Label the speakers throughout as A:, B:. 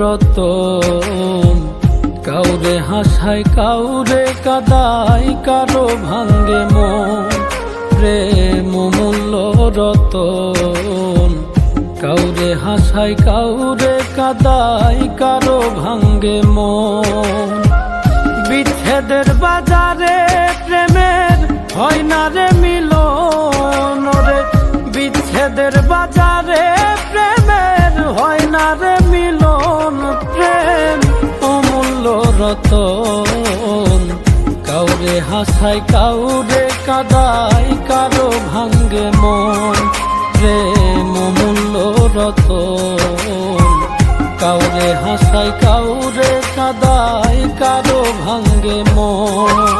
A: রতন কাউরে হাসায়, কাউরে কাদাই কারও ভাঙ্গে মন। প্রেম অমূল্য রতন। কাউরে হাসায়, কাউরে কাদাই কারও ভাঙ্গে মন। বিচ্ছেদের বাজারে প্রেমের হয় না রে মিলন রে। বিচ্ছেদের বাজারে হাসায় কাউরে কাদাই কারও ভাঙ্গে মন, প্রেম মূল্য রত কাউরে হাসায় কাউরে কাদাই কারও ভাঙ্গে মন।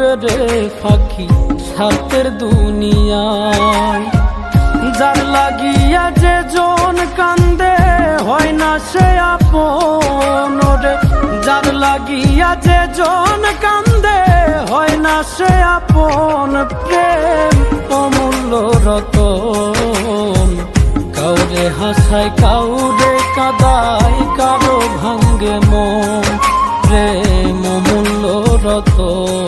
A: রে ফাঁকি স্বার্থের দুনিয়ায়। যার লাগিয়া যে জন কান্দে, হয় না সে আপন রে যার লাগিয়া যে জন কান্দে, হয় না সে আপন প্রেম। অমূল্য রতন, কাউরে হাসায়, কাউরে কাদাই কারও ভাঙ্গে মন। প্রেম অমূল্য রতন।